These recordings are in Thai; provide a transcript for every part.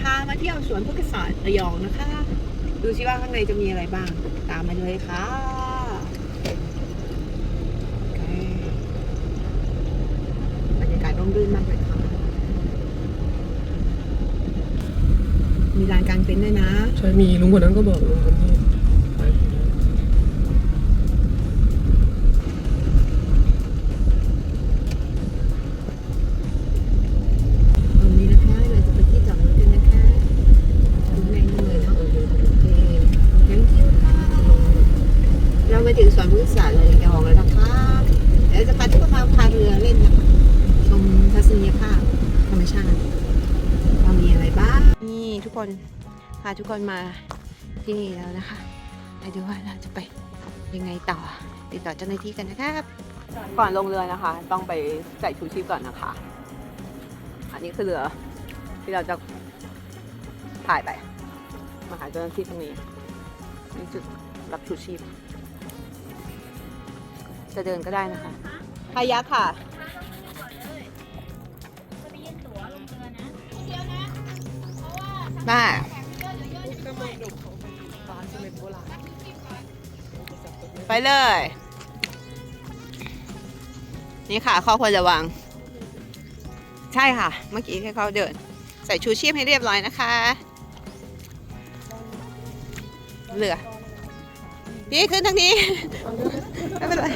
พามาเที่ยวสวนพฤกษศาสตร์ระยองนะคะ ดูสิว่าข้างในจะมีอะไรบ้าง ตามมาเลยค่ะบรรยากาศร่มรื่นมากเลยค่ะ มีลานกลางเต็นท์ด้วยนะ ใช่มีลุงคนนั้นก็บอกลุงคนที่ คนพาทุกคนมาที่นี่แล้วนะคะไปดูว่าเราจะไปยังไงต่อ ติดต่อเจ้าหน้าที่กันนะครับก่อนลงเรือนะคะ ต้องไปใส่ชูชีพก่อนนะคะ อันนี้คือเรือที่เราจะถ่ายไป มาหาเจ้าหน้าที่ตรงนี้นี่จุดรับชูชีพ จะเดินก็ได้นะคะพายักค่ะ ได้ก็มรดกของฟ้าสมัยโบราณไปเลย นี่ค่ะข้อควรระวัง ใช่ค่ะ เมื่อกี้แค่เขาเดิน ใส่ชูชีพให้เรียบร้อยนะคะ เหลือพี่ขึ้นทางนี้ ไม่เป็นไร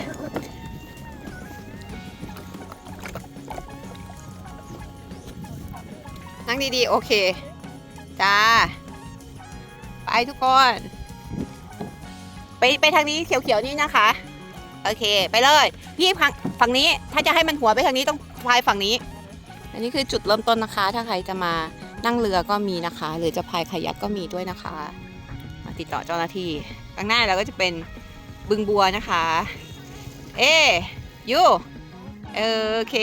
นั่งดีๆ โอเค จ้า ไปทุกคน ไปไปทางนี้เขียวๆนี่นะคะ โอเค ไปเลยพี่ฝั่งฝั่งนี้ ถ้าจะให้มันหัวไปทางนี้ต้องพายฝั่งนี้ อันนี้คือจุดเริ่มต้นนะคะ ถ้าใครจะมานั่งเรือก็มีนะคะ หรือจะพายคายักก็มีด้วยนะคะมาติดต่อเจ้าหน้าที่ข้างหน้าเราก็จะเป็นบึงบัวนะคะ เอยูโอเค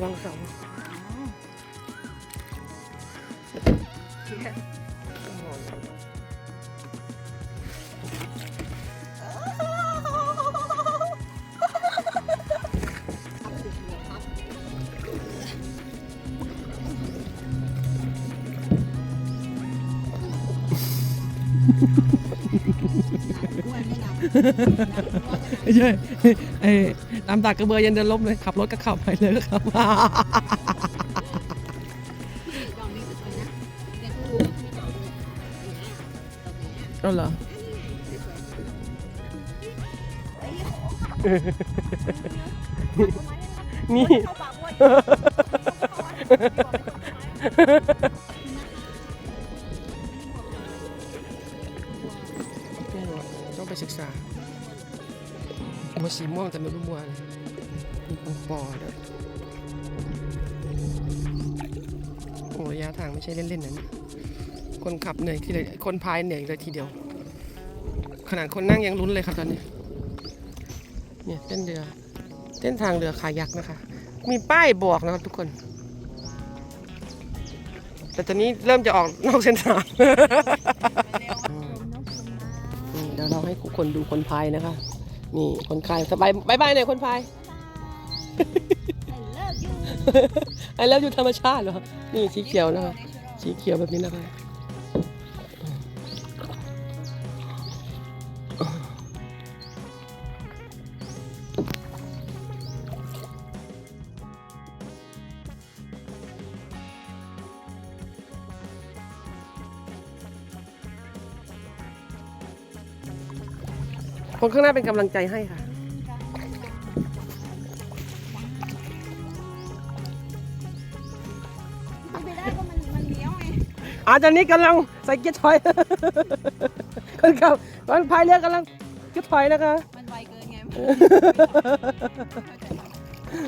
ระวังเสาไม่ใช่ไอ้ ตามตากกระเบือยันเดินล้มเลยขับรถก็ขับไปเลยก็ขับเอาเหรอนี่ต้อง มัวสีม่วงแต่ไม่รู้มัวอะไรมีปองปอด้วยโอ้ระยะทางไม่ใช่เล่นๆนะเนี่ยคนขับเหนื่อยที่เลยคนพายเหนื่อยเลยทีเดียว ขนาดคนนั่งยังลุ้นเลยครับตอนนี้ เนี่ยเส้นเรือเส้นทางเรือคายักนะคะ มีป้ายบอกนะครับทุกคน แต่ตอนนี้เริ่มจะออกนอกเส้นทางนี่เดี๋ยวเราให้คนดูคนพายนะคะ นี่คนพายสบายบายบายหน่อยคนพายไอเลิฟอยู่ธรรมชาติเหรอ นี่สีเขียวนะคะ สีเขียวแบบนี้นะคะ คนข้างหน้าเป็นกำลังใจให้ค่ะไม่ได้ก็มันมันเลี้ยวไงอาจารย์นี้กำลังใส่เกียร์ถอย คนขับคนพายเรือกำลังเกียร์ถอยนะคะ มันไวเกินไง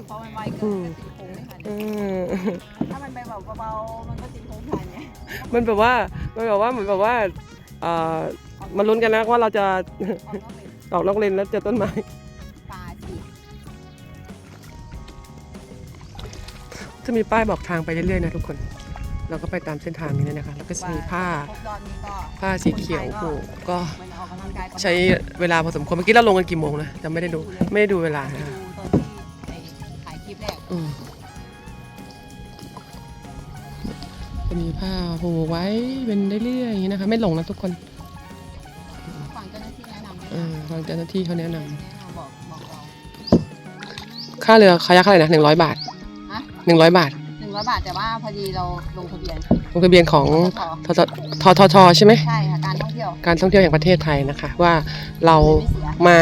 พอมันไวเกินมก็ติดโค้งไม่ทันอืมถ้ามันไปแบบเบาๆมันก็ติดโค้งทันไงมันแบบว่า มันแบบว่าเหมือนแบบว่าเอ่อมาลุ้นกันนะว่าเราจะ ออกนอกเล ออกนอกเลนแล้วเจอต้นไม้ปลาสิจะมีป้ายบอกทางไปเรื่อยๆนะทุกคน เราก็ไปตามเส้นทางนี้นะคะ แล้วก็จะมีผ้าครบยอดนี้ก็ผ้าสีเขียวผูกก็มันออกกำลังกายประมาณใช้เวลาพอสมควรเมื่อกี้เราลงกันกี่โมงนะจำไม่ได้ดูไม่ได้ดูเวลาไปนะดูคะตอนที่ไอ้ถ่ายคลิปแรกอืมจะมีผ้าผูกไว้เป็นเรื่อยๆอย่างนี้นะคะ ไม่หลงนะทุกคน ทางเจ้าหน้าที่เขาแนะนำแนะนำบอกบอกเราค่าเรือคายักเท่าไหร่นะหนึ่งร้อยบาทฮะหนึ่งร้อยบาทหนึ่งร้อยบาทแต่ว่าพอดีเราลงทะเบียนลงทะเบียนของททททททใช่ไหม ใช่ค่ะการท่องเที่ยวการท่องเที่ยวแห่งประเทศไทยนะคะ ว่าเราไม่เสียมา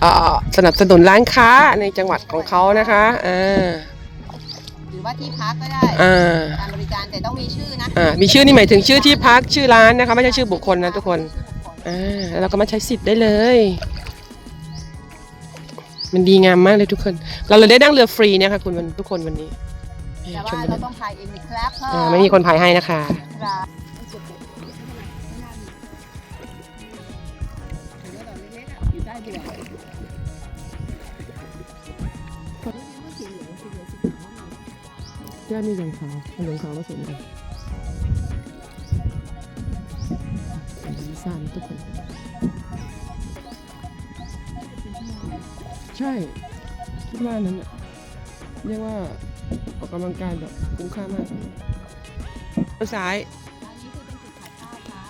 เอ่อสนับสนุนร้านค้าในจังหวัดของเขานะคะอ่าหรือว่าที่พักก็ได้อ่าการบริการแต่ต้องมีชื่อนะอ่ามีชื่อนี่หมายถึงชื่อที่พักชื่อร้านนะคะ ไม่ใช่ชื่อบุคคลนะทุกคนอ่าแล้วเราก็มาใช้สิทธิ์ได้เลย มันดีงามมากเลยทุกคน เราเลยได้นั่งเรือฟรีเนี่ยค่ะคุณวันทุกคนวันนี้แต่ชว่ามไปเราเลยต้องพายเองนะครับอ่าไม่มีคนพายให้นะคะครับอยู่ใต้เรือย่ามีเหลืองขาวเหลืองขาวผสมกัน สีสันทุกคน ใช่คิดว่านั้นน่ะเรียกว่าออกกำลังกายแบบคุ้มค่ามากด้านซ้ายอันนี้คือเป็นจุดถ่ายภาพค่ะ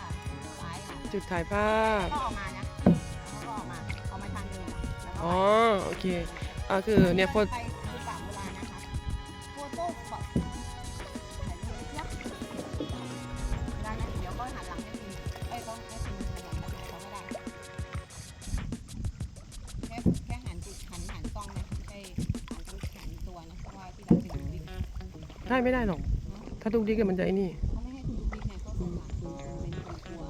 ซ้ายค่ะจุดถ่ายภาพก็ออกมานะแล้วก็ออกมาออกมาทางเดินแล้วก็อ๋อโอเคอ่าคือเนี่ยโฟไปดูป่าโบราณนะคะโฟโต้ ได้ไม่ได้หรอก ถ้าดุกดิกอะมันจะไอ้นี่ เขาไม่ให้คุณดูบิ๊กไงเขาสงสารคุณเป็นคนกลัว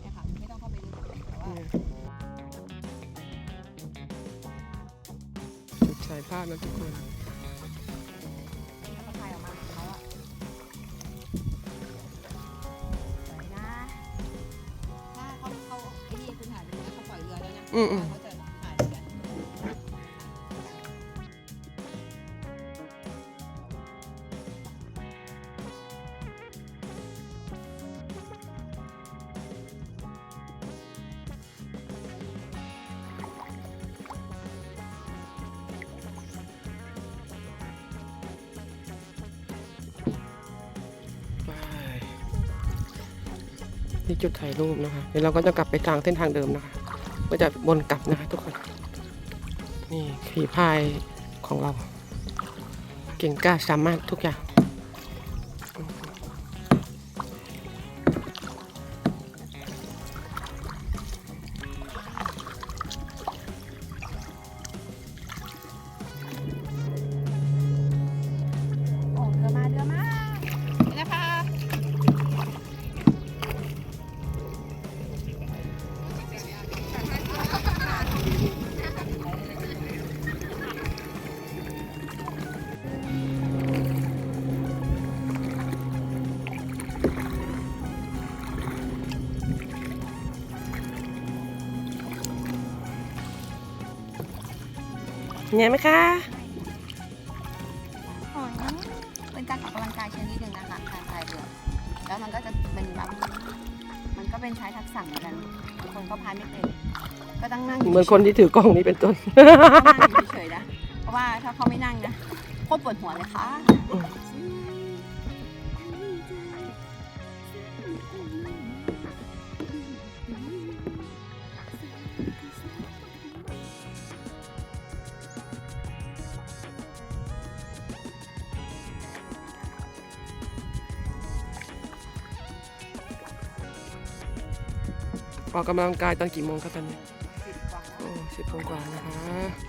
เนี่ยค่ะไม่ต้องเข้าไปลึกแต่ว่า จุดถ่ายภาพนะทุกคนถ้าเขาถ่ายออกมาของเขาอะสวยนะ ถ้าเขาเขาไอ้นี่คุณถ่ายไปเลยนะเขาปล่อยเรือแล้วนะอืมอืมเขา ที่จุดถ่ายรูปนะคะ เดี๋ยวเราก็จะกลับไปทางเส้นทางเดิมนะคะ ก็จะวนกลับนะคะทุกคน นี่ขี่พายของเรา เก่งกล้าสามารถทุกอย่าง ไงไหมคะอ๋อเป็นการออกกำลังกายชนิดหนึ่งนะคะการพายเรือแล้วมันก็จะเป็นแบบมันก็เป็นใช้ทักษะเหมือนกันบางคนก็พายไม่เป็นก็ต้องนั่งยู่เหมือนคนที่ถือกล้องนี้เป็นต้นนั่งอยู่เฉยๆนะเพราะว่าถ้าเขาไม่นั่งนะโคตรปวดหัวเลยค่ะ อออกกำลังกายตอนกี่โมงครับตอนนี้โอ้สิบโมงกว่านะคะ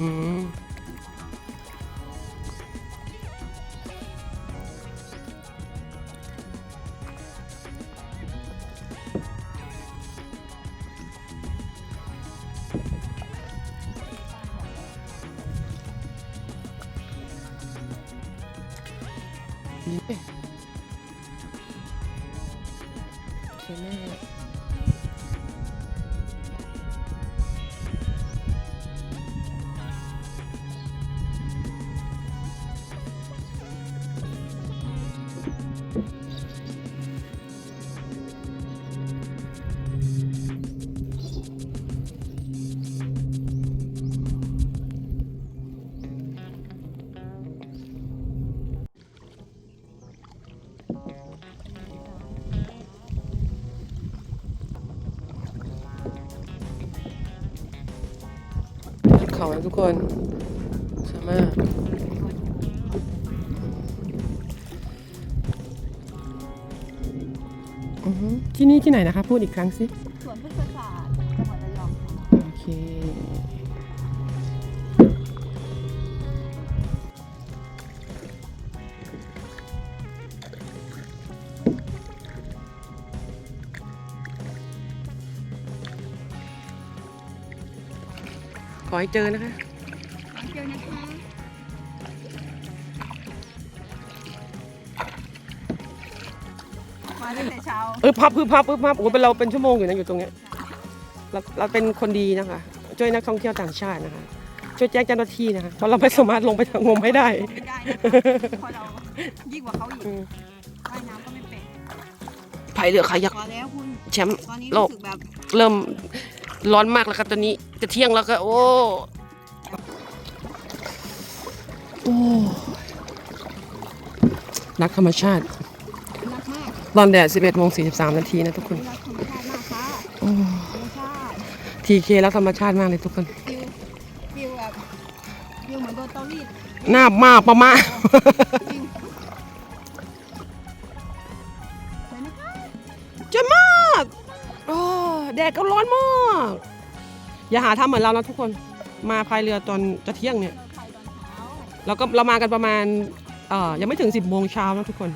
อืม นี่สวยมา เขานะทุกคนสวยมากอือฮึที่นี่ที่ไหนนะคะ พูดอีกครั้งสิ อให้เจอนะคะเจอนะคะมาตั้งแต่เช้าเออพับพึบพับพึบพับโอ้โหเป็นเราเป็นชั่วโมงอยู่นะอยู่ตรงเนี้ยเราเราเป็นคนดีนะคะช่วยนักท่องเที่ยวต่างชาตินะคะช่วยแจ้งเจ้าหน้าที่นะคะเพราะเราไม่สามารถลงไปงมให้ได้ ไม่ได้นะคะเพราะเรายิ่งกว่าเขาอีกอืม ว่ายน้ำก็ไม่เป็นพายเรือคายักพอแล้วคุณแชมป์ตอนนี้โลรู้กสึกแบบเริ่ม ร้อนมากแล้วครับตอนนี้จะเที่ยงแล้วก็โอ้โอ้รักธรรมชาติรักมากตอนแดด 11โมง43 นาทีนะทุกคนรักธรรมชาติมากค่ะโอ้ธรรมชาติทีเครักธรรมชาติมากเลยทุกคนฟิลฟิลแบบฟิลเหมือนโดนเตารีดหน้ามาประมาจ ดดก็ร้อนมาก อย่าหาทำเหมือนเรานะทุกคน มาพายเรือตอนจะเที่ยงเนี่ยไปตอนเช้าเราก็เรามากันประมาณเอ่อยังไม่ถึง 10โมงเช้านะทุกคน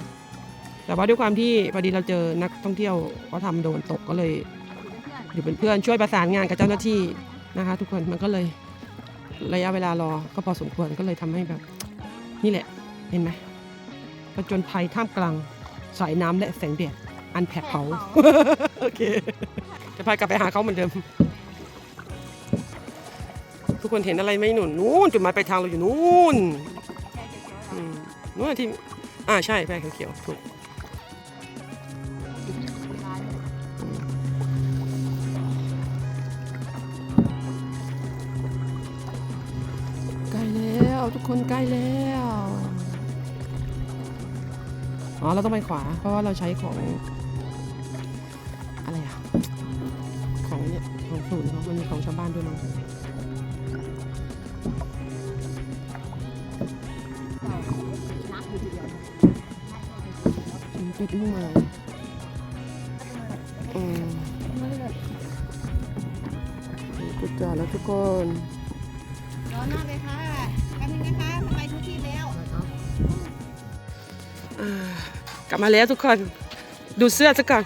แต่ว่าด้วยความที่พอดีเราเจอนักท่องเที่ยวเขาทำโดนตกก็เลยอยู่เป็นเพื่อนอยู่เป็นเพื่อนช่วยประสานงานกับเจ้าหน้าที่นะคะ ทุกคนมันก็เลยระยะเวลารอก็พอสมควรก็เลยทำให้แบบ นี่แหละเห็นไหมผจญภัยท่ามกลางสายน้ำและแสงแดดอันแผดเผา โอเค จะพายกลับไปหาเขาเหมือนเดิม ทุกคนเห็นอะไรไหมหนุนนู้นจุดหมายปลายทางเราอยู่นู้นนู้นที่อ่าใช่แพร่เขียวๆถูกร้านคนใกล้แล้วอ๋อเราต้องไปขวาเพราะว่าเราใช้ของ ถึงจุดมุ่งหมายอืมถึงจุดจอดแล้วทุกคนรอนอกเลยค่ะแป๊บนึงนะคะไปทุกที่แล้วอ่ากลับมาแล้วทุกคน ดูเสื้อซะก่อน